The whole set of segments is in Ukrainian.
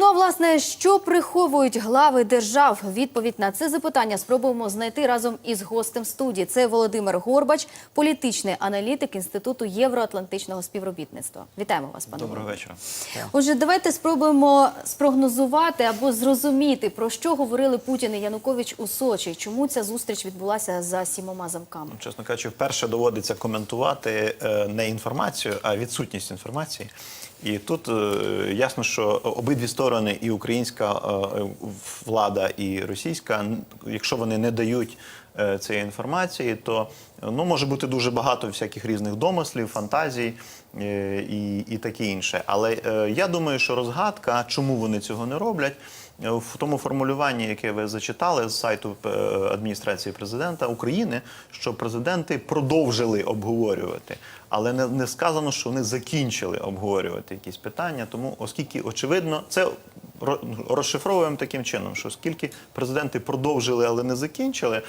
Ну а власне, що приховують глави держав? Відповідь на це запитання спробуємо знайти разом із гостем студії. Це Володимир Горбач, політичний аналітик Інституту євроатлантичного співробітництва. Вітаємо вас, пане. Доброго вечора. Отже, давайте спробуємо спрогнозувати або зрозуміти, про що говорили Путін і Янукович у Сочі. Чому ця зустріч відбулася за сімома замками? Чесно кажучи, вперше доводиться коментувати е, не інформацію, а відсутність інформації. І тут е, ясно, що обидві сторони, і українська е, влада, і російська, якщо вони не дають цієї інформації, то ну, може бути дуже багато всяких різних домислів, фантазій е, і, і таке інше. Але е, я думаю, що розгадка, чому вони цього не роблять, е, в тому формулюванні, яке ви зачитали з сайту е, адміністрації президента України, що президенти продовжили обговорювати, але не, не сказано, що вони закінчили обговорювати якісь питання. Тому, оскільки очевидно, це ро- розшифровуємо таким чином, що оскільки президенти продовжили, але не закінчили,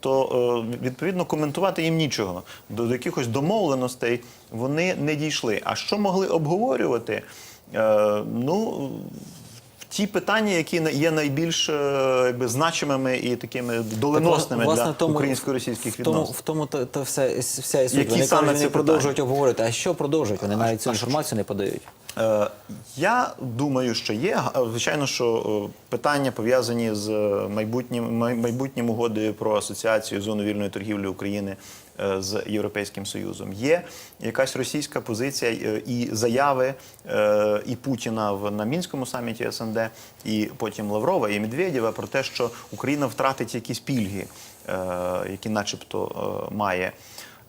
то е, відповідно коментувати їм нічого. До, до якихось домовленостей вони не дійшли. А що могли обговорювати? Е, ну ті питання, які є найбільш е, якби, значимими і такими доленосними власне, для українсько-російських В тому, відносин. в тому та, та вся, вся і суть. Які Вони саме кажуть, вони продовжують обговорити. А що продовжують? Вони навіть цю інформацію не подають. Е, Я думаю, що є. Га- Звичайно, що е, питання пов'язані з е, майбутнім майбутнім угодою про асоціацію зону вільної торгівлі України е, з Європейським Союзом. Є якась російська позиція е, і заяви е, і Путіна в на мінському саміті СНД, і потім Лаврова і Медведєва про те, що Україна втратить якісь пільги, е, які, начебто, е, має.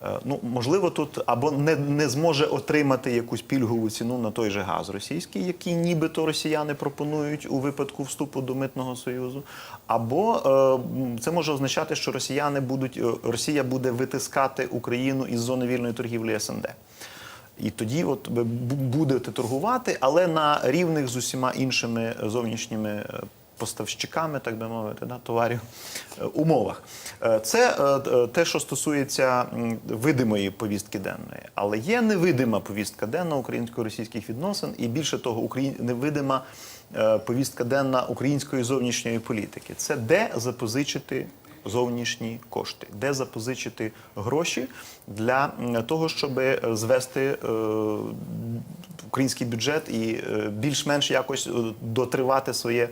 Е, Ну, можливо, тут або не, не зможе отримати якусь пільгову ціну на той же газ російський, який нібито росіяни пропонують у випадку вступу до митного союзу, або е, це може означати, що росіяни будуть е, Росія буде витискати Україну із зони вільної торгівлі СНД. І тоді, от будете торгувати, але на рівних з усіма іншими зовнішніми поставщиками, так би мовити, да, товарів е, умовах. Е, Це е, те, що стосується видимої повістки денної, але є невидима повістка денна українсько-російських відносин, і більше того, невидима повістка денна української зовнішньої політики. Це де запозичити зовнішні кошти, де запозичити гроші для того, щоб звести український бюджет і більш-менш якось дотривати своє.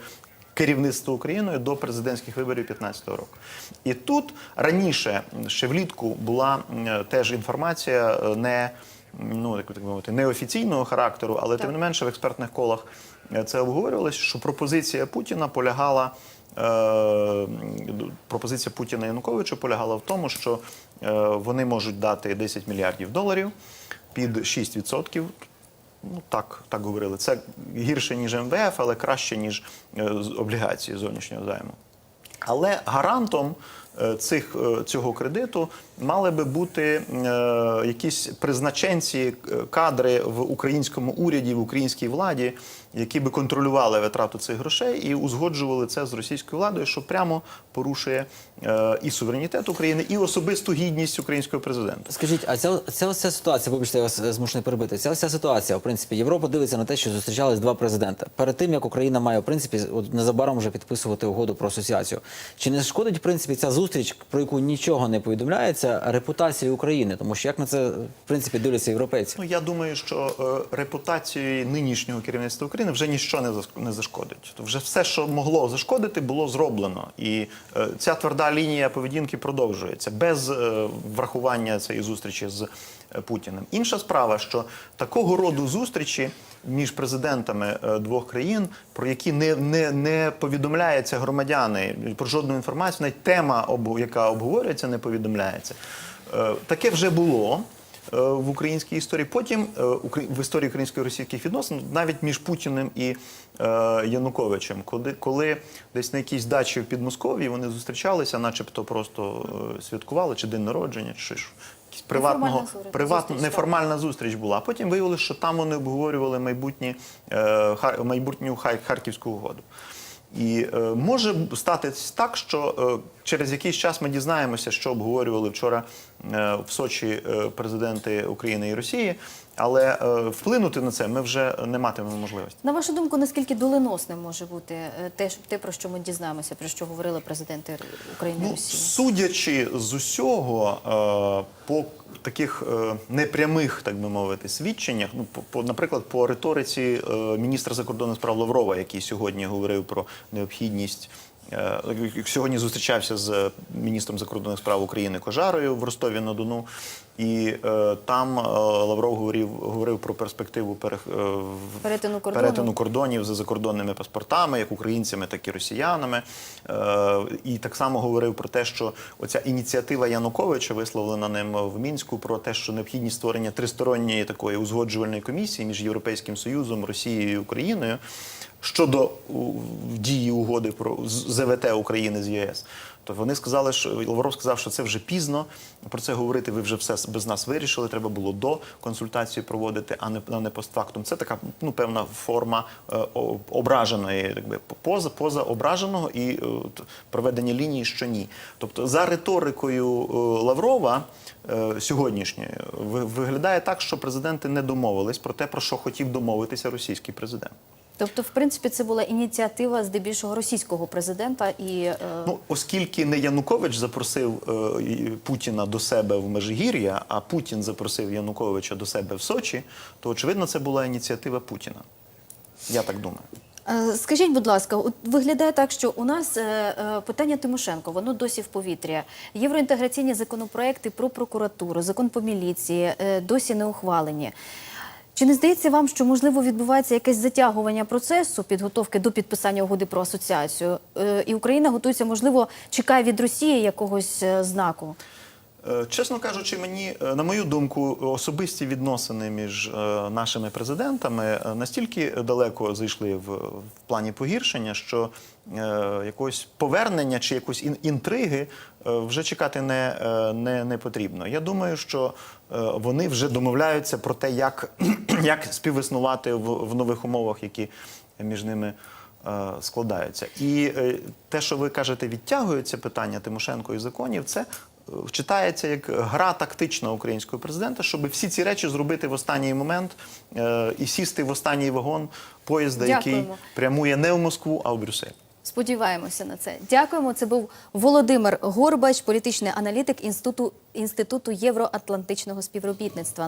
Керівництво Україною до президентських виборів 2015 року. І тут раніше, ще влітку, була теж інформація е, не, ну, так би мовити, неофіційного характеру, але тим не менше в експертних колах е, це обговорювалося, що пропозиція Путіна полягала Е, пропозиція Путіна Януковича полягала в тому, що вони можуть дати 10 мільярдів доларів під 6%. Ну так, так говорили. Це гірше ніж МВФ, але краще ніж е, облігації зовнішнього займу. Але гарантом цих, е, цього кредиту мали би бути е, якісь призначенці, е, кадри в українському уряді, в українській владі, які би контролювали витрату цих грошей і узгоджували це з російською владою, що прямо порушує е, і суверенітет України, і особисту гідність українського президента. Скажіть, а ця, ця вся ситуація, вибачте, я вас е, змушений перебити. Ця вся ситуація, в принципі, Європа дивиться на те, що зустрічались два президента. Перед тим як Україна має в принципі незабаром вже підписувати угоду про асоціацію. Чи не шкодить в принципі ця зустріч, про яку нічого не повідомляється, репутації України? Тому що як на це в принципі дивляться європейці? Ну я думаю, що е, репутації нинішнього керівництва України вже ніщо не зас- не зашкодить. То вже все, що могло зашкодити, було зроблено, і е, ця тверда лінія поведінки продовжується без е, врахування цієї зустрічі з е, Путіним. Інша справа, що такого роду зустрічі між президентами е, двох країн, про які не, не, не повідомляються громадяни про жодну інформацію, навіть тема, яка обговорюється, не повідомляється. Е, Таке вже було е, в українській історії. Потім в історії українсько-російських відносин, навіть між Путіним і Януковичем, коли, коли десь на якійсь дачі в Підмосков'ї вони зустрічалися, начебто просто святкували чи день народження, чи приватного Неформальна зустріч, приватно зустріч, неформальна зустріч була. А потім виявилося, що там вони обговорювали майбутні, е, майбутню Харківську угоду. І е, може статись так, що е, через якийсь час ми дізнаємося, що обговорювали вчора в Сочі е, президенти України і Росії. Але е, вплинути на це ми вже не матимемо можливості. На вашу думку, наскільки доленосним може бути е, те, те, про що ми дізнаємося, про що говорили президенти України і Ну, Росії? судячи з усього, е, по таких е, непрямих, так би мовити, свідченнях, ну по, наприклад, по риториці е, міністра закордонних справ Лаврова, який сьогодні говорив про необхідність. Е, Сьогодні зустрічався з міністром закордонних справ України Кожарою в Ростові на Дону, і е, там е, Лавров говорив, говорив про перспективу перех, е, Перетину кордону. перетину кордонів за закордонними паспортами, як українцями, так і росіянами. Е, і так само говорив про те, що оця ініціатива Януковича, висловлена ним в Мінську, про те, що необхідність створення тристоронньої такої узгоджувальної комісії між Європейським Союзом, Росією і Україною щодо дії угоди про ЗВТ України з ЄС. То вони сказали, що Лавров сказав, що це вже пізно. Про це говорити ви вже все без нас вирішили. Треба було до консультації проводити, а не а не постфактум. Це така ну певна форма е, ображеної, якби поза поза ображеного і е, проведення лінії, що ні. Тобто, за риторикою е, Лаврова е, сьогоднішньої ви- виглядає так, що президенти не домовились про те, про що хотів домовитися російський президент. Тобто, в принципі, це була ініціатива здебільшого російського президента і е, Ну, оскільки не Янукович запросив е, Путіна до себе в Межигір'я, а Путін запросив Януковича до себе в Сочі, то очевидно це була ініціатива Путіна. Я так думаю. Е, Скажіть, будь ласка, виглядає так, що у нас питання Тимошенко, воно досі в повітрі. Євроінтеграційні законопроекти про прокуратуру, закон по міліції досі не ухвалені. Чи не здається вам, що можливо відбувається якесь затягування процесу підготовки до підписання угоди про асоціацію? Е, І Україна готується, можливо, чекає від Росії якогось е, знаку? Е, Чесно кажучи, мені, е, на мою думку, особисті відносини між е, нашими президентами настільки далеко зайшли в, в плані погіршення, що е, якогось повернення чи якоїсь ін- інтриги вже чекати не, не, не потрібно. Я думаю, що вони вже домовляються про те, як, як співіснувати в, в нових умовах, які між ними складаються. І те, що ви кажете, відтягується питання Тимошенко і законів, це е, читається як гра тактична українського президента, щоб всі ці речі зробити в останній момент е, і сісти в останній вагон поїзда, який прямує не в Москву, а в Брюссель. Сподіваємося на це. Дякуємо. Це був Володимир Горбач, політичний аналітик інституту інституту євроатлантичного співробітництва.